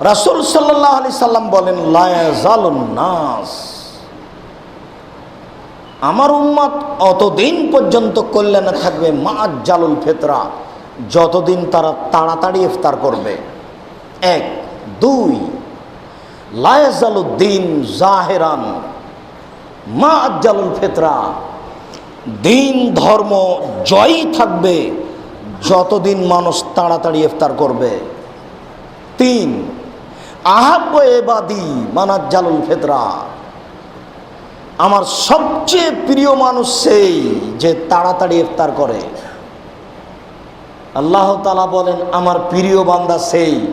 রাসুল সাল্লাহ আলি সাল্লাম বলেন নাস। আমার উম্মত অতদিন পর্যন্ত কল্যাণে থাকবে মা জালুল ফেতরা, যতদিন তারা তাড়াতাড়ি ইফতার করবে। এক, দুই লায়াজালুদ্দিন জাহেরান মা জালুল ফেতরা, দিন ধর্ম জয়ই থাকবে, যতদিন মানুষ তাড়াতাড়ি ইফতার করবে। তিন ফেতরা। আমার সবচেয়ে প্রিয় মানুষ সেই যে তাড়াতাড়ি ইফতার করে। আল্লাহ তালা বলেন, আমার প্রিয় বান্দা সেই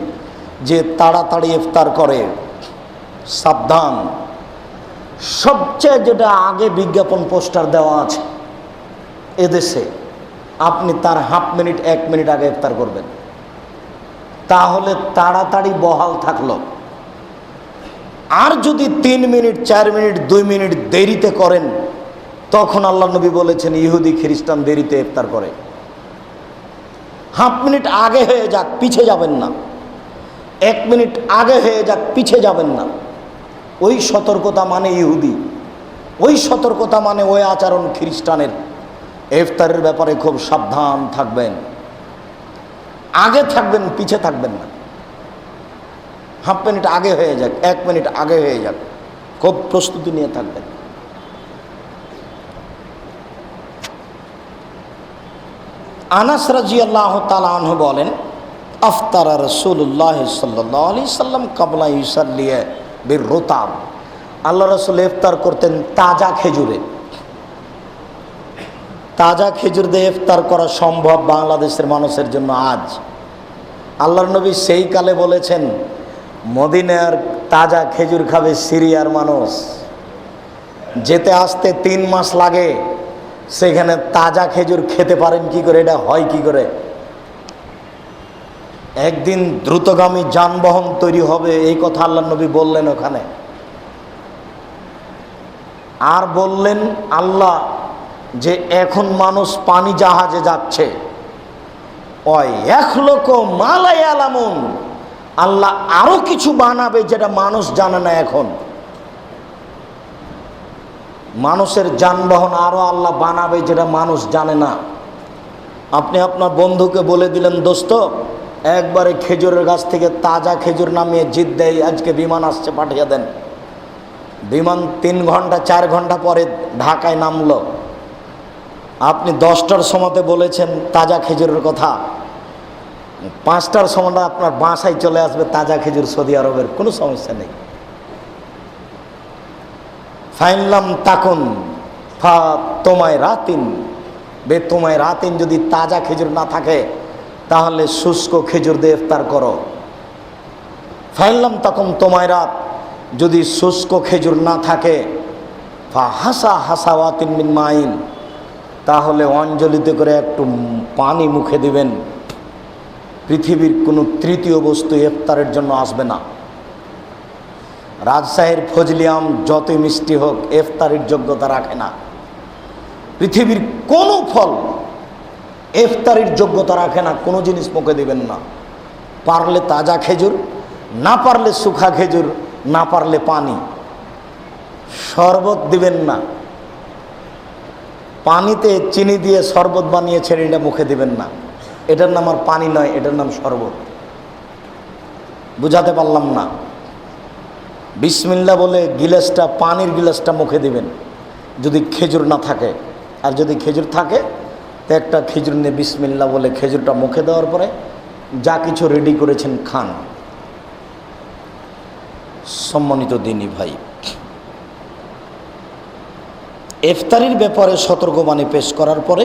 যে তাড়াতাড়ি ইফতার করে। সাবধান। সবচেয়ে যেটা আগে বিজ্ঞাপন পোস্টার দেওয়া আছে এদেশে, আপনি তার হাফ মিনিট, এক মিনিট আগে ইফতার করবেন। তাহলে তাড়াতাড়ি বহাল থাকল। আর যদি তিন মিনিট, চার মিনিট, দুই মিনিট দেরিতে করেন, তখন আল্লাহ নবী বলেছেন, ইহুদি, খ্রিস্টান দেরিতে ইফতার করে। হাফ মিনিট আগে হয়ে যাক, পিছে যাবেন না। এক মিনিট আগে হয়ে যাক, পিছে যাবেন না। ওই সতর্কতা মানে ইহুদি। ওই সতর্কতা মানে ওই আচরণ খ্রিস্টানের। ইফতারের ব্যাপারে খুব সাবধান থাকবেন। আগে থাকবেন, পিছে থাকবেন না। হাফ মিনিট আগে হয়ে যাক, এক মিনিট আগে হয়ে যাক। খুব প্রস্তুতি নিয়ে থাকবেন। আনাস রাজি আল্লাহ তালাহ বলেন, আফতারা রসুল্লাহ সাল্লাহ সাল্লাম কাবলা ইসাল্লিয়ে বীর রোতাব। আল্লাহ রসুল ইফতার করতেন তাজা খেজুরে। তাজা খেজুর দিয়ে ইফতার করা সম্ভব বাংলাদেশের মানুষের জন্য আজ। আল্লাহর নবী সেই কালে বলেছেন, মদিনার তাজা খেজুর খাবে সিরিয়ার মানুষ। যেতে আসতে তিন মাস লাগে, সেখানে তাজা খেজুর খেতে পারেন কি করে, এটা হয় কি করে? একদিন দ্রুতগামী যানবাহন তৈরি হবে, এই কথা আল্লাহ নবী বললেন ওখানে। আর বললেন, আল্লাহ যে এখন মানুষ পানি জাহাজে যাচ্ছে। আল্লাহ আরও কিছু বানাবে যেটা মানুষ জানে না এখন। মানুষের যানবাহন আরও আল্লাহ বানাবে যেটা মানুষ জানে না। আপনি আপনার বন্ধুকে বলে দিলেন, দোস্ত, একবারে খেজুরের গাছ থেকে তাজা খেজুর নামিয়ে জিদ দেয় আজকে বিমান আসছে, পাঠিয়ে দেন। বিমান তিন ঘণ্টা, চার ঘণ্টা পরে ঢাকায় নামলো। আপনি দশটার সময়তে বলেছেন তাজা খেজুরের কথা। পাঁচটার সময়টা আপনার বাসায় চলে আসবে তাজা খেজুর সৌদি আরবের, কোনো সমস্যা নেই। ফাইনলাম তাকুন, ফা তোমায় রাতিন, বে তোমায় রাতিন যদি তাজা খেজুর না থাকে, তাহলে শুষ্ক খেজুর দিয়ে ইফতার করো। ফাইনলাম তখন তোমায় রাত, যদি শুষ্ক খেজুর না থাকে, ফা হাসা হাসাওয়াতিন মিন মাইন। তাহলে অঞ্জলিতে করে একটু পানি মুখে দিবেন। পৃথিবীর কোনো তৃতীয় বস্তু ইফতারের জন্য আসবে না। রাজশাহীর ফজলিয়াম যতই মিষ্টি হোক, ইফতারের যোগ্যতা রাখে না। পৃথিবীর কোনো ফল ইফতারির যোগ্যতা রাখে না, কোনো জিনিস মুখে দিবেন না। পারলে তাজা খেজুর, না পারলে শুখা খেজুর, না পারলে পানি। শরবত দিবেন না। পানিতে চিনি দিয়ে শরবত বানিয়ে ছেড়ে মুখে দিবেন না। এটার নাম আর পানি নয়, এটার নাম শরবত। বুঝাতে পারলাম না। বিসমিল্লা বলে গিলাসটা, পানির গিলাসটা মুখে দিবেন, যদি খেজুর না থাকে। আর যদি খেজুর থাকে, তো একটা খেজুর নিয়ে বিসমিল্লা বলে খেজুরটা মুখে দেওয়ার পরে যা কিছু রেডি করেছেন, খান। সম্মানিত দিনী ভাই ইফতারির ব্যাপারে সতর্কবাণী পেশ করার পরে